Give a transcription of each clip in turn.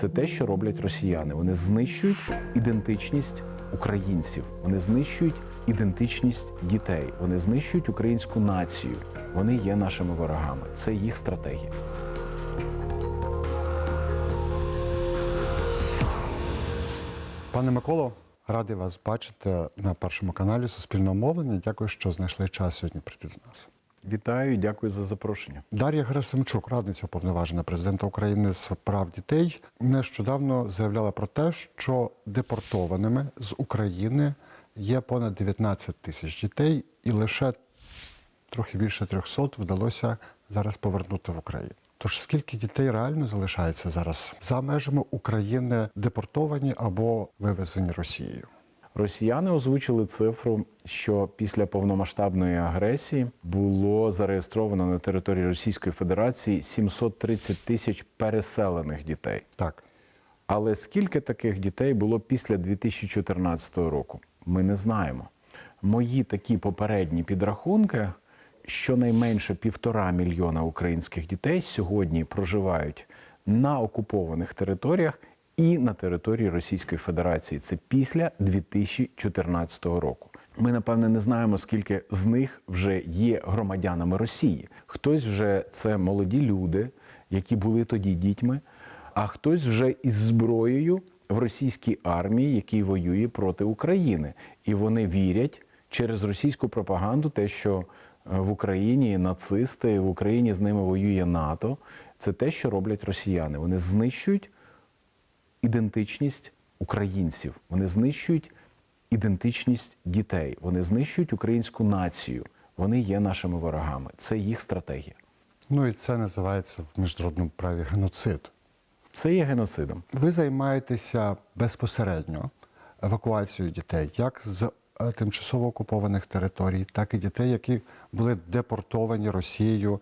Це те, що роблять росіяни. Вони знищують ідентичність українців, вони знищують ідентичність дітей, вони знищують українську націю. Вони є нашими ворогами. Це їх стратегія. Пане Миколо, радий вас бачити на першому каналі Суспільного мовлення. Дякую, що знайшли час сьогодні прийти до нас. Вітаю, дякую за запрошення. Дар'я Герасимчук, радниця уповноважена президента України з прав дітей, нещодавно заявляла про те, що депортованими з України є понад 19 тисяч дітей, і лише трохи більше 300 вдалося зараз повернути в Україну. Тож скільки дітей реально залишається зараз за межами України депортовані або вивезені Росією? Росіяни озвучили цифру, що після повномасштабної агресії було зареєстровано на території Російської Федерації 730 тисяч переселених дітей. Так. Але скільки таких дітей було після 2014 року? Ми не знаємо. Мої такі попередні підрахунки, щонайменше півтора мільйона українських дітей сьогодні проживають на окупованих територіях і на території Російської Федерації. Це після 2014 року. Ми напевне не знаємо, скільки з них вже є громадянами Росії. Хтось вже це молоді люди, які були тоді дітьми, а хтось вже із зброєю в російській армії, який воює проти України. І вони вірять через російську пропаганду, те, що е, в Україні нацисти, в Україні з ними воює НАТО. Це те, що роблять росіяни. Вони знищують ідентичність українців. Вони знищують ідентичність дітей. Вони знищують українську націю. Вони є нашими ворогами. Це їх стратегія. Ну і це називається в міжнародному праві геноцид. Це є геноцидом. Ви займаєтеся безпосередньо евакуацією дітей, як з е, тимчасово окупованих територій, так і дітей, які були депортовані Росією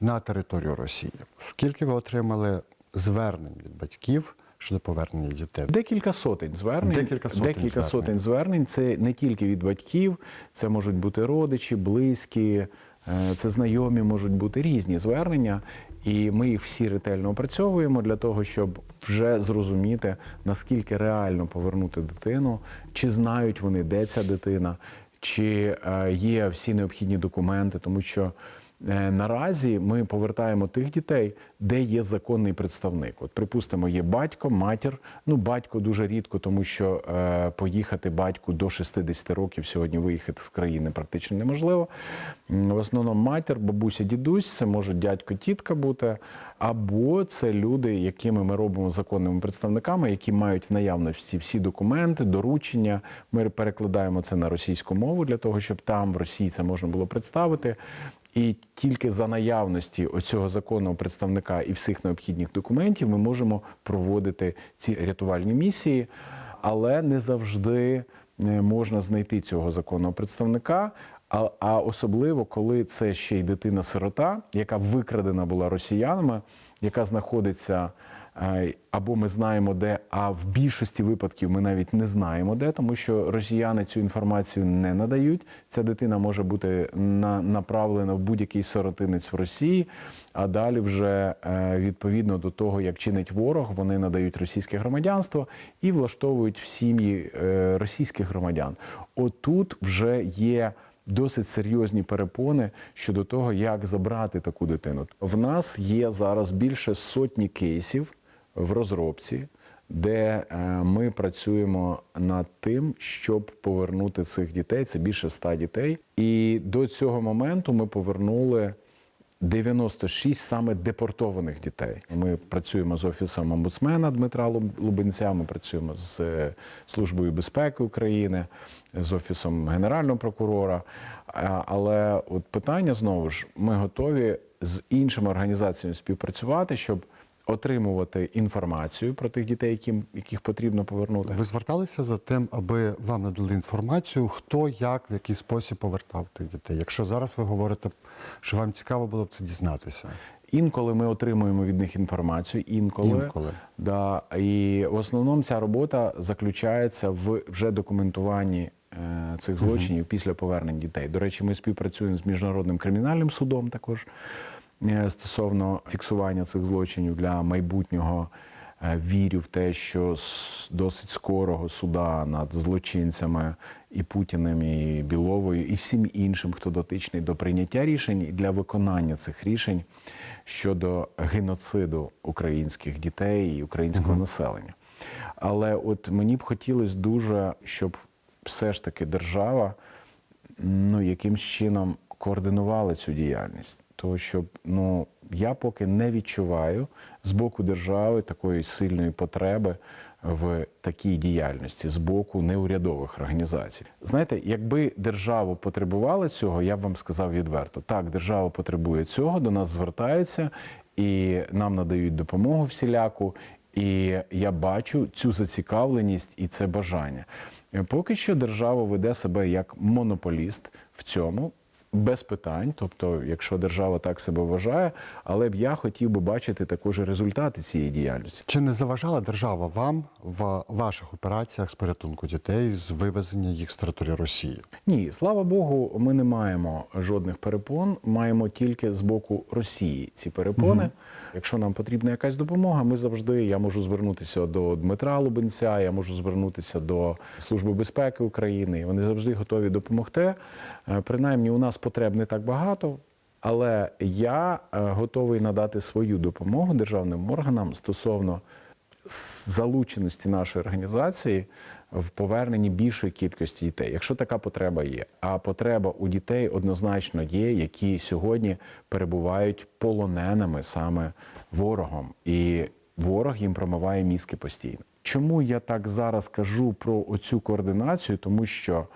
на територію Росії. Скільки ви отримали звернень від батьків щодо повернення дітей? Декілька сотень звернень. Декілька сотень звернень. сотень звернень. Це не тільки від батьків, це можуть бути родичі, близькі, е, це знайомі, можуть бути різні звернення. І ми їх всі ретельно опрацьовуємо для того, щоб вже зрозуміти, наскільки реально повернути дитину, чи знають вони, де ця дитина, чи е, є всі необхідні документи, тому що. Е, Наразі ми повертаємо тих дітей, де є законний представник. От, припустимо, є батько, матір. Ну, батько дуже рідко, тому що е, поїхати батьку до 60 років сьогодні виїхати з країни практично неможливо. В основному матір, бабуся, дідусь, це може дядько, тітка бути, або це люди, якими ми робимо законними представниками, які мають в наявності всі документи, доручення. Ми перекладаємо це на російську мову для того, щоб там в Росії це можна було представити. І тільки за наявності оцього законного представника і всіх необхідних документів ми можемо проводити ці рятувальні місії, але не завжди е, можна знайти цього законного представника. А, а особливо коли це ще й дитина-сирота, яка викрадена була росіянами, яка знаходиться або ми знаємо де, а в більшості випадків ми навіть не знаємо де, тому що росіяни цю інформацію не надають. Ця дитина може бути на, направлена в будь-який сиротинець в Росії, а далі вже е, відповідно до того, як чинить ворог, вони надають російське громадянство і влаштовують в сім'ї е, російських громадян. Отут вже є. Досить серйозні перепони щодо того, як забрати таку дитину. В нас є зараз більше сотні кейсів в розробці, де е, ми працюємо над тим, щоб повернути цих дітей. Це більше ста дітей. І до цього моменту ми повернули 96 саме депортованих дітей. Ми працюємо з офісом омбудсмена Дмитра Лубенця. Ми працюємо з е, службою безпеки України, з офісом генерального прокурора. Але от питання знову ж ми готові з іншими організаціями співпрацювати, щоб отримувати інформацію про тих дітей, яким яких потрібно повернути. Ви зверталися за тим, аби вам надали інформацію, хто як в який спосіб повертав тих дітей. Якщо зараз ви говорите, що вам цікаво було б це дізнатися. Інколи ми отримуємо від них інформацію, інколи. Інколи. Да, і в основному ця робота заключається в вже документуванні е, цих злочинів після повернення дітей. До речі, ми співпрацюємо з міжнародним кримінальним судом також стосовно фіксування цих злочинів для майбутнього Е, Вірю в те, що з досить скорого суда над злочинцями і Путіним, і Біловою, і всім іншим, хто дотичний до прийняття рішень і для виконання цих рішень щодо геноциду українських дітей і українського населення. Але от мені б хотілося дуже, щоб все ж таки держава ну, якимсь чином координувала цю діяльність. Тому що ну, я поки не відчуваю з боку держави такої сильної потреби в такій діяльності з боку неурядових організацій. Знаєте, якби держава потребувала цього, я б вам сказав відверто: так, держава потребує цього, до нас звертаються і нам надають допомогу всіляку. І я бачу цю зацікавленість і це бажання. Поки що держава веде себе як монополіст в цьому. Без питань, тобто, якщо держава так себе вважає, але б я хотів би бачити також результати цієї діяльності. Чи не заважала держава вам в ваших операціях з порятунку дітей з вивезення їх з території Росії? Ні, слава Богу, ми не маємо жодних перепон. Маємо тільки з боку Росії ці перепони. Якщо нам потрібна якась допомога, ми завжди я можу звернутися до Дмитра Лубенця, я можу звернутися до Служби безпеки України. Вони завжди готові допомогти. Е, Принаймні, у нас потреб не так багато. Але я е, готовий надати свою допомогу державним органам стосовно залученості нашої організації в поверненні більшої кількості дітей, якщо така потреба є. А потреба у дітей однозначно є, які сьогодні перебувають полоненими саме ворогом, і ворог їм промиває мізки постійно. Чому я так зараз кажу про оцю координацію? Тому що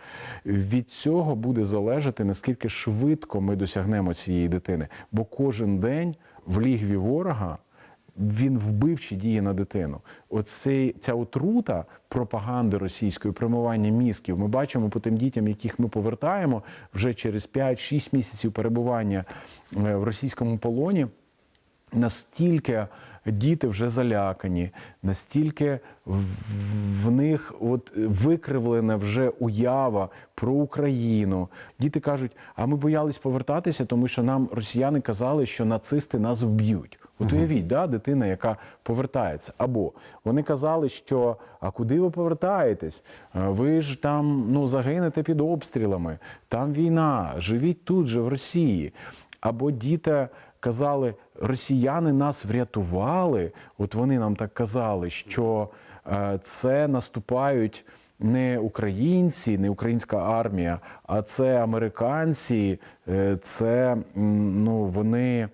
від цього буде залежати наскільки швидко ми досягнемо цієї дитини, бо кожен день в лігві ворога він вбивчі діє на дитину. Оцей ця отрута пропаганди російської промивання мізків. Ми бачимо по тим дітям, яких ми повертаємо вже через 5-6 місяців перебування е, в російському полоні. Настільки діти вже залякані, настільки в, в них от викривлена вже уява про Україну. Діти кажуть: а ми боялись повертатися, тому що нам росіяни казали, що нацисти нас вб'ють. От уявіть, да, дитина, яка повертається. Або вони казали, що а куди ви повертаєтесь? Ви ж там ну, загинете під обстрілами, там війна, живіть тут же, в Росії. Або діти казали, росіяни нас врятували. От вони нам так казали, що це наступають не українці, не українська армія, а це американці, е, це ну, вони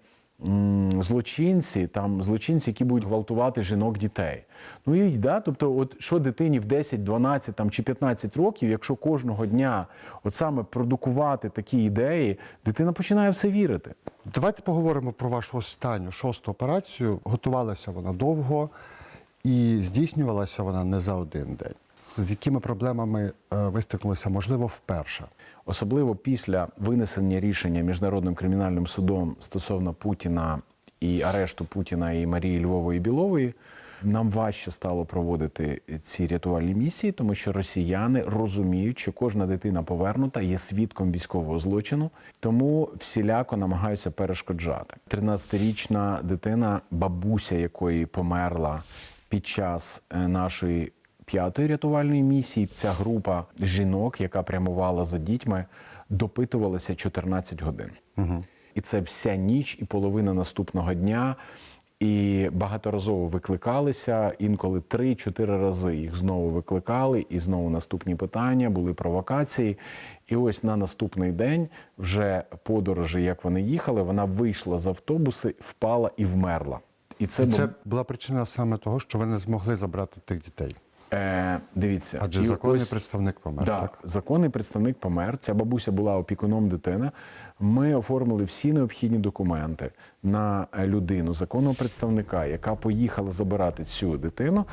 злочинці, там злочинці, які будуть гвалтувати жінок дітей. Ну і да, тобто, от що дитині в 10, 12 там, чи 15 років, якщо кожного дня от саме продукувати такі ідеї, дитина починає в це вірити. Давайте поговоримо про вашу останню шосту операцію. Готувалася вона довго і здійснювалася вона не за один день. З якими проблемами е, ви стикнулися, можливо, вперше? Особливо після винесення рішення міжнародним кримінальним судом стосовно Путіна і арешту Путіна і Марії Львової Білової. Нам важче стало проводити ці рятувальні місії, тому що росіяни розуміють, що кожна дитина повернута є свідком військового злочину, тому всіляко намагаються перешкоджати. 13-річна дитина, бабуся якої померла під час е, нашої п'ятої рятувальної місії. Ця група жінок, яка прямувала за дітьми, допитувалася 14 годин. Угу. І це вся ніч і половина наступного дня. І багаторазово викликалися, інколи 3-4 рази їх знову викликали, і знову наступні питання, були провокації. І ось на наступний день, вже подорожі, як вони їхали, вона вийшла з автобуси, впала і вмерла. І це, це була причина саме того, що ви не змогли забрати тих дітей. Е, дивіться, Адже і законний ось- представник помер. да, Так? законний представник помер. Ця бабуся була опікуном дитини. Ми оформили всі необхідні документи на е, людину, законного представника, яка поїхала забирати цю дитину,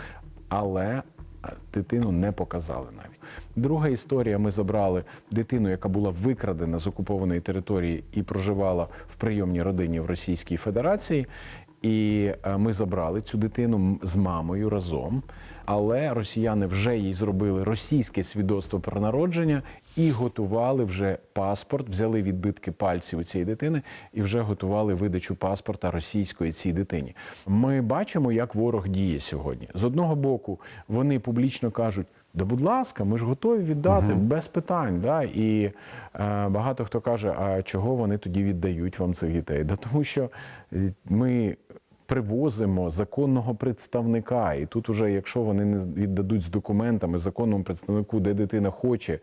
але е, дитину не показали навіть. Друга історія: ми забрали дитину, яка була викрадена з окупованої території і проживала в прийомній родині в Російській Федерації. І е, ми забрали цю дитину з мамою разом. Але росіяни вже їй зробили російське свідоцтво про народження і готували вже паспорт, взяли відбитки пальців у цієї дитини і вже готували видачу паспорта російської цій дитині. Ми бачимо, як ворог діє сьогодні. З одного боку, вони публічно кажуть. Да, будь ласка, ми ж готові віддати без питань. Да? І е, багато хто каже, а чого вони тоді віддають вам цих дітей? Да тому що е, ми привозимо законного представника, і тут, уже, якщо вони не віддадуть з документами законному представнику, де дитина хоче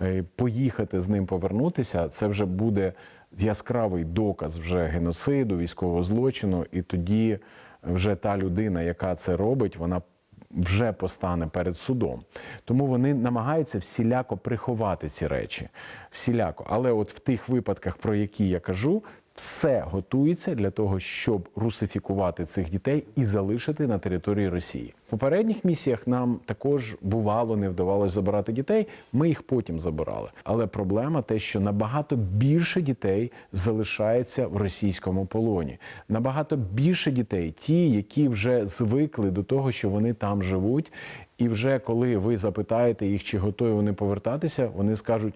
е, поїхати з ним повернутися, це вже буде яскравий доказ вже геноциду, військового злочину, і тоді вже та людина, яка це робить, вона вже постане перед судом. Тому вони намагаються всіляко приховати ці речі. Всіляко. Але от в тих випадках, про які я кажу, все готується для того, щоб русифікувати цих дітей і залишити на території Росії. В попередніх місіях нам також бувало не вдавалося забирати дітей. Ми їх потім забирали. Але проблема те, що набагато більше дітей залишається в російському полоні. Набагато більше дітей, ті, які вже звикли до того, що вони там живуть, і вже коли ви запитаєте їх, чи готові вони повертатися, вони скажуть.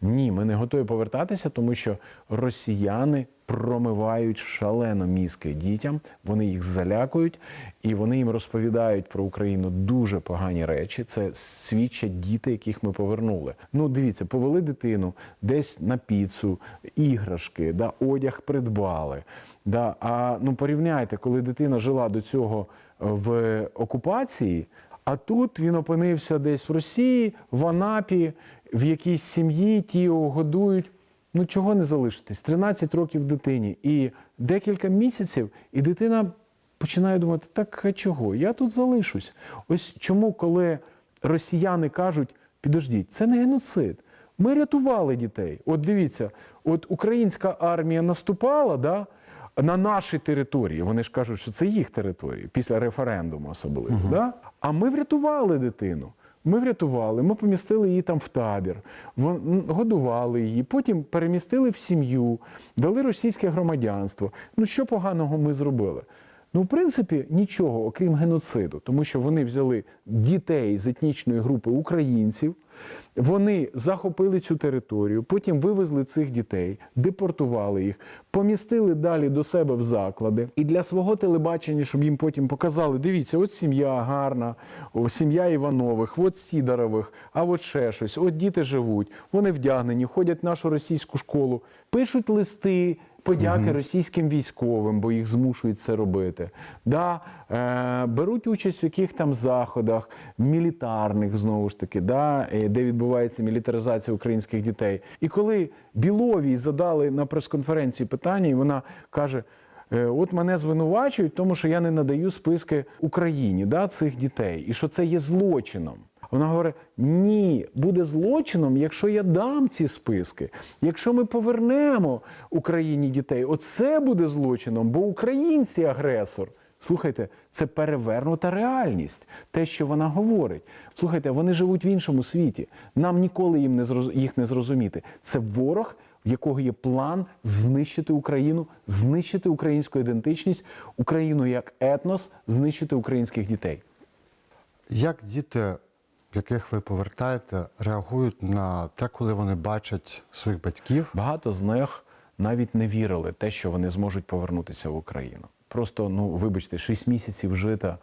Ні, ми не готові повертатися, тому що росіяни промивають шалено мізки дітям, вони їх залякують і вони їм розповідають про Україну дуже погані речі. Це свідчать діти, яких ми повернули. Ну, дивіться, повели дитину десь на піцу, іграшки, да, одяг придбали. Да. А ну порівняйте, коли дитина жила до цього в окупації. А тут він опинився десь в Росії, в Анапі, в якійсь сім'ї, ті його годують. Ну чого не залишитись? 13 років дитині і декілька місяців, і дитина починає думати: так а чого? Я тут залишусь. Ось чому, коли росіяни кажуть, підождіть, це не геноцид. Ми рятували дітей. От дивіться, от українська армія наступала, да, на наші території. Вони ж кажуть, що це їх території після референдуму, особливо. Да? А ми врятували дитину. Ми врятували, ми помістили її там в табір, годували її, потім перемістили в сім'ю, дали російське громадянство. Ну що поганого ми зробили? Ну, в принципі, нічого, окрім геноциду, тому що вони взяли дітей з етнічної групи українців, вони захопили цю територію, потім вивезли цих дітей, депортували їх, помістили далі до себе в заклади. І для свого телебачення, щоб їм потім показали: дивіться, от сім'я гарна, сім'я Іванових, от Сідорових, а от ще щось, от діти живуть, вони вдягнені, ходять в нашу російську школу, пишуть листи. Подяки російським військовим, бо їх змушують це робити. Да, е, беруть участь в яких там заходах, мілітарних знову ж таки, да, е, де відбувається мілітаризація українських дітей. І коли Біловій задали на прес-конференції питання, і вона каже: е, от мене звинувачують, тому що я не надаю списки Україні да, цих дітей, і що це є злочином. Вона говорить: ні, буде злочином, якщо я дам ці списки. Якщо ми повернемо Україні дітей, оце буде злочином, бо українці агресор. Слухайте, це перевернута реальність, те, що вона говорить. Слухайте, вони живуть в іншому світі. Нам ніколи їм не зроз... їх не зрозуміти. Це ворог, в якого є план знищити Україну, знищити українську ідентичність, Україну як етнос, знищити українських дітей. Як діти, яких ви повертаєте, реагують на те, коли вони бачать своїх батьків? Багато з них навіть не вірили те, що вони зможуть повернутися в Україну. Просто, ну вибачте, 6 місяців жити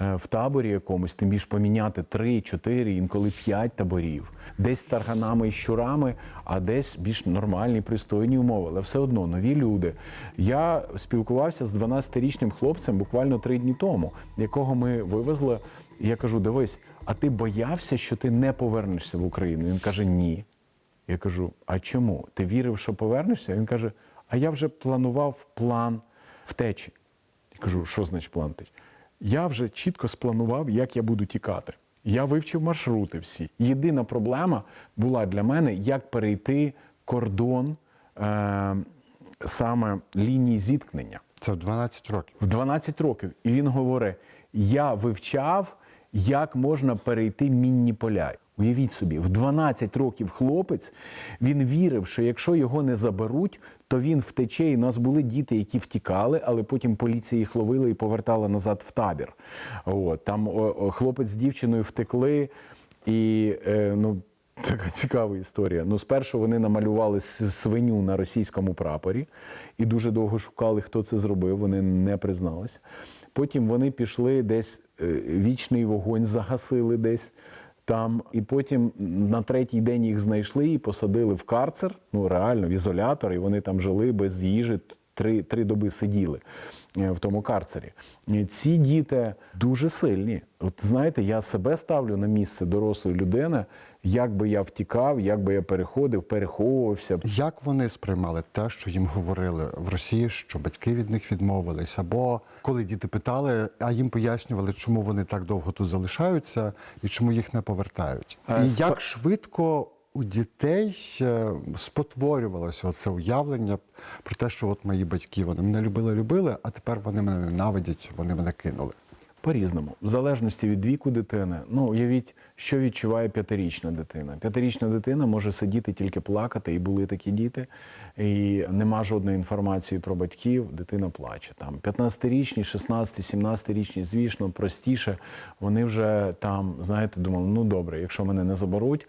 е, в таборі якомусь, тим більш поміняти 3, 4, інколи 5 таборів, десь тарганами і щурами, а десь більш нормальні, пристойні умови. Але все одно нові люди. Я спілкувався з 12-річним хлопцем буквально три дні тому, якого ми вивезли. Я кажу: дивись, а ти боявся, що ти не повернешся в Україну? Він каже, ні. Я кажу: а чому? Ти вірив, що повернешся? Він каже: А я вже планував план втечі. Я кажу, що значить план втечі? Я вже чітко спланував, як я буду тікати. Я вивчив маршрути всі. Єдина проблема була для мене, як перейти кордон е, саме лінії зіткнення Це в 12 років. в 12 років. І він говорить: я вивчав, як можна перейти мінні поля. Уявіть собі, в 12 років хлопець він вірив, що якщо його не заберуть, то він втече. І у нас були діти, які втікали, але потім поліція їх ловила і повертала назад в табір. От, там о, о, хлопець з дівчиною втекли, і е, ну. Така цікава історія. Ну, спершу вони намалювали свиню на російському прапорі і дуже довго шукали, хто це зробив. Вони не призналися. Потім вони пішли десь е, вічний вогонь загасили десь там, і потім на третій день їх знайшли і посадили в карцер, ну реально в ізолятор, і вони там жили без їжі. Три, три доби сиділи е, в тому карцері. Ці діти дуже сильні. От знаєте, я себе ставлю на місце дорослої людини, як би я втікав, як би я переходив, переховувався. Як вони сприймали те, що їм говорили в Росії, що батьки від них відмовились, або коли діти питали, а їм пояснювали, чому вони так довго тут залишаються і чому їх не повертають? Е, І спо- як швидко у дітей е, спотворювалося це уявлення про те, що от мої батьки вони мене любили, любили, а тепер вони мене ненавидять, вони мене кинули. По-різному, в залежності від віку дитини. Ну, уявіть, що відчуває п'ятирічна дитина. П'ятирічна дитина може сидіти тільки плакати, і були такі діти, і нема жодної інформації про батьків, дитина плаче. Там 15-річні, 16, 17-річні, звісно, простіше. Вони вже там, знаєте, думали, ну добре, якщо мене не заберуть.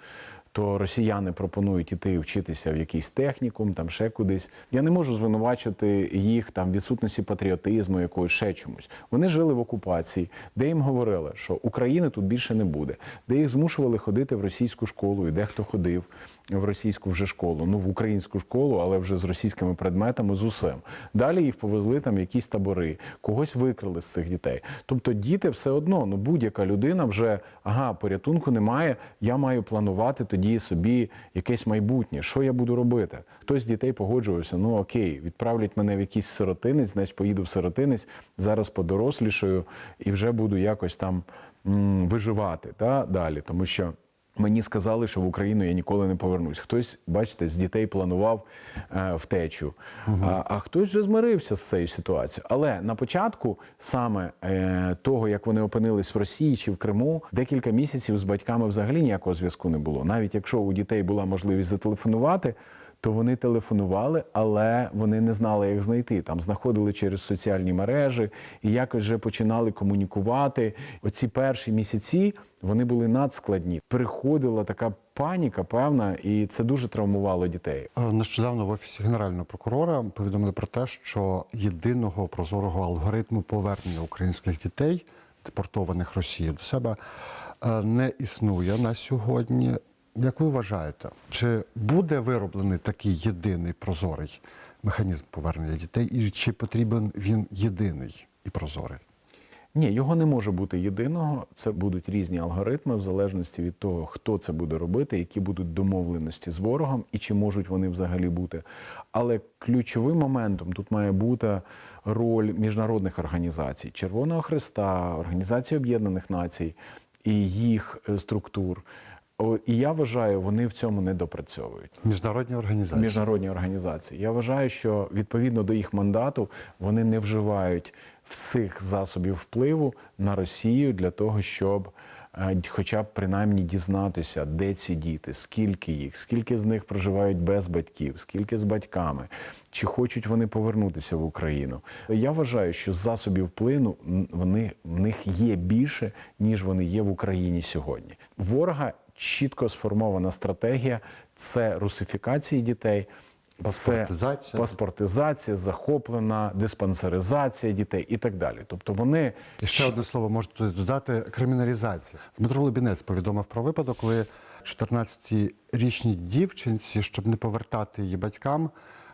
То росіяни пропонують іти вчитися в якийсь технікум, там ще кудись. Я не можу звинувачити їх там відсутності патріотизму, якоїсь ще чомусь. Вони жили в окупації, де їм говорили, що України тут більше не буде, де їх змушували ходити в російську школу, і дехто ходив в російську вже школу, ну в українську школу, але вже з російськими предметами, з усім. Далі їх повезли там якісь табори, когось викрили з цих дітей. Тобто діти все одно, ну будь-яка людина вже ага, порятунку немає. Я маю планувати тоді собі якесь майбутнє. Що я буду робити? Хтось з дітей погоджувався, ну окей, відправлять мене в якийсь сиротинець, значить поїду в сиротинець, зараз подорослішаю і вже буду якось там м, виживати та, далі. Тому що. Мені сказали, що в Україну я ніколи не повернусь. Хтось, бачите, з дітей планував е, втечу, а, а хтось вже змирився з цією ситуацією. Але на початку саме е, того, як вони опинились в Росії чи в Криму, декілька місяців з батьками взагалі ніякого зв'язку не було. Навіть якщо у дітей була можливість зателефонувати, то вони телефонували, але вони не знали, як знайти. Там знаходили через соціальні мережі і якось вже починали комунікувати. Оці перші місяці вони були надскладні. Приходила така паніка, певна, і це дуже травмувало дітей. Е, Нещодавно в офісі генерального прокурора повідомили про те, що єдиного прозорого алгоритму повернення українських дітей, депортованих Росією до себе, е, не існує на сьогодні. Як ви вважаєте, чи буде вироблений такий єдиний прозорий механізм повернення дітей, і чи потрібен він єдиний і прозорий? Ні, його не може бути єдиного. Це будуть різні алгоритми в залежності від того, хто це буде робити, які будуть домовленості з ворогом і чи можуть вони взагалі бути. Але ключовим моментом тут має бути роль міжнародних організацій Червоного Христа, Організації Об'єднаних Націй і їх е, структур. І я вважаю, вони в цьому не допрацьовують. Міжнародні організації. Міжнародні організації. Я вважаю, що відповідно до їх мандату вони не вживають всіх засобів впливу на Росію для того, щоб е, хоча б принаймні дізнатися, де ці діти, скільки їх, скільки з них проживають без батьків, скільки з батьками, чи хочуть вони повернутися в Україну. Я вважаю, що засобів впливу м, вони в них є більше, ніж вони є в Україні сьогодні. Ворога чітко сформована стратегія це русифікації дітей. Паспортизація. Це паспортизація, захоплена, диспансеризація дітей і так далі. Тобто вони І ще одне слово можете додати криміналізація. Дмитро Лубінець повідомив про випадок, коли 14-річній дівчинці, щоб не повертати її батькам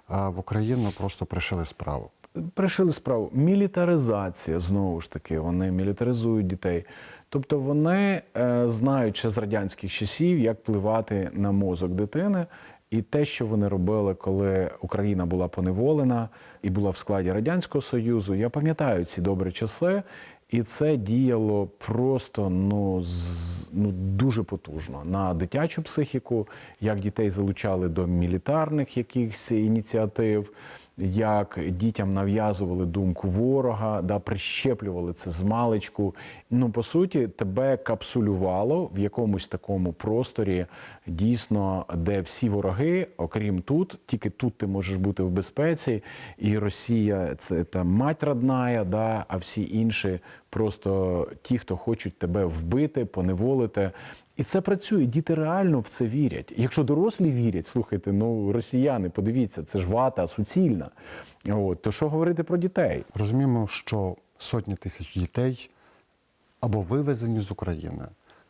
в Україну, просто пришили справу. пришили справу. Мілітаризація знову ж таки, вони мілітаризують дітей. Тобто вони е, знають ще з радянських часів, як впливати на мозок дитини. І те, що вони робили, коли Україна була поневолена і була в складі Радянського Союзу, я пам'ятаю ці добрі часи, і це діяло просто ну, з, ну дуже потужно на дитячу психіку, як дітей залучали до мілітарних якихось ініціатив як дітям нав'язували думку ворога, да, прищеплювали це з маличку. Ну, по суті, тебе капсулювало в якомусь такому просторі, дійсно, де всі вороги, окрім тут, тільки тут ти можеш бути в безпеці, і Росія це там мать родная, да, а всі інші просто ті, хто хочуть тебе вбити, поневолити. І це працює. Діти реально в це вірять. Якщо дорослі вірять, слухайте, ну росіяни, подивіться, це ж вата суцільна. От, то що говорити про дітей? Розуміємо, що сотні тисяч дітей або вивезені з України.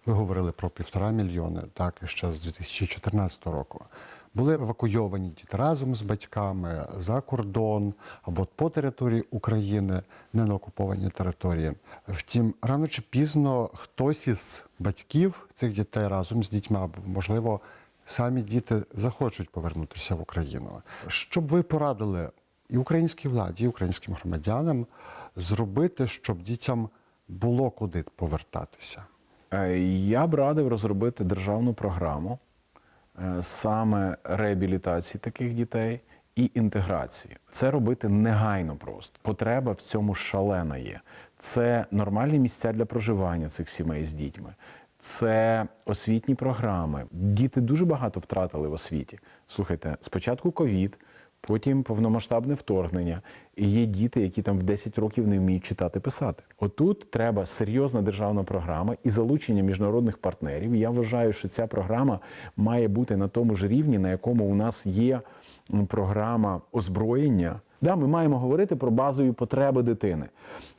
Ви говорили про півтора мільйони, так, і ще з 2014 року. Були евакуйовані діти разом з батьками за кордон або по території України, не на окупованій території. Втім, рано чи пізно хтось із батьків цих дітей разом з дітьми, або, можливо, самі діти захочуть повернутися в Україну. Що б ви порадили і українській владі, і українським громадянам зробити, щоб дітям було куди повертатися? Е, Я б радив розробити державну програму саме реабілітації таких дітей і інтеграції. Це робити негайно просто. Потреба в цьому шалена є. Це нормальні місця для проживання цих сімей з дітьми. Це освітні програми. Діти дуже багато втратили в освіті. Слухайте, спочатку ковід, потім повномасштабне вторгнення. Є діти, які там в 10 років не вміють читати писати. Отут треба серйозна державна програма і залучення міжнародних партнерів. Я вважаю, що ця програма має бути на тому ж рівні, на якому у нас є програма озброєння. Да, ми маємо говорити про базові потреби дитини.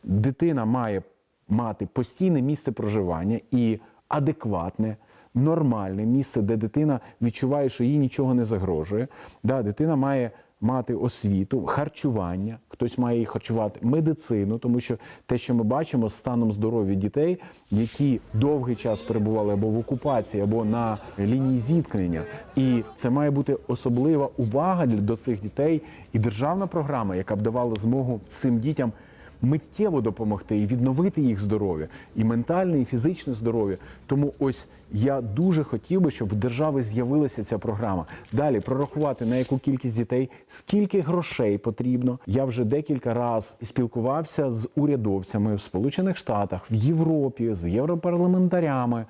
Дитина має мати постійне місце проживання і адекватне, нормальне місце, де дитина відчуває, що їй нічого не загрожує. Да, дитина має мати освіту, харчування, хтось має їх харчувати, медицину, тому що те, що ми бачимо станом здоров'я дітей, які довгий час перебували або в окупації, або на лінії зіткнення. І це має бути особлива увага до цих дітей і державна програма, яка б давала змогу цим дітям миттєво допомогти і відновити їх здоров'я, і ментальне, і фізичне здоров'я. Тому ось я дуже хотів би, щоб в держави з'явилася ця програма. Далі прорахувати на яку кількість дітей, скільки грошей потрібно. Я вже декілька разів спілкувався з урядовцями в Сполучених Штатах, в Європі, з європарламентарями,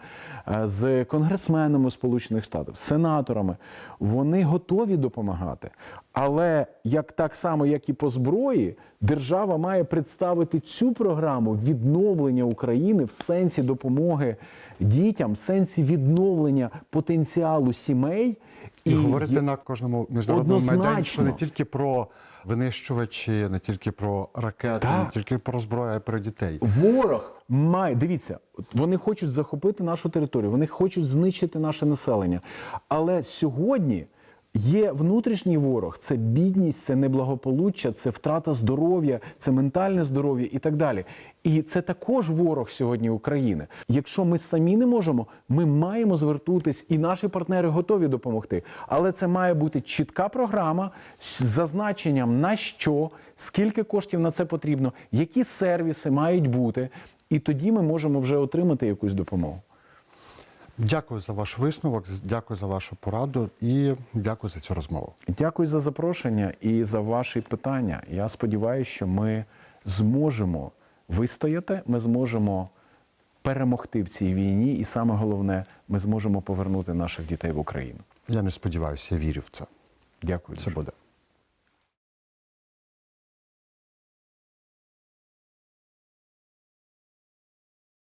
е, з конгресменами Сполучених Штатів, з сенаторами. Вони готові допомагати. Але як так само, як і по зброї, держава має представити цю програму відновлення України в сенсі допомоги дітям, в сенсі відновлення потенціалу сімей І, говорити на кожному міжнародному Однозначно. майданчику не тільки про винищувачі, не тільки про ракети, Так. не тільки про зброю, а й про дітей. Ворог має дивіться, вони хочуть захопити нашу територію, вони хочуть знищити наше населення. Але сьогодні є внутрішній ворог: це бідність, це неблагополуччя, це втрата здоров'я, це ментальне здоров'я і так далі. І це також ворог сьогодні України. Якщо ми самі не можемо, ми маємо звернутись, і наші партнери готові допомогти. Але це має бути чітка програма з зазначенням на що, скільки коштів на це потрібно, які сервіси мають бути, і тоді ми можемо вже отримати якусь допомогу. Дякую за ваш висновок, дякую за вашу пораду і дякую за цю розмову. Дякую за запрошення і за ваші питання. Я сподіваюся, що ми зможемо вистояти, ми зможемо перемогти в цій війні, і саме головне, ми зможемо повернути наших дітей в Україну. Я не сподіваюся, я вірю в це. Дякую. Це дуже. буде.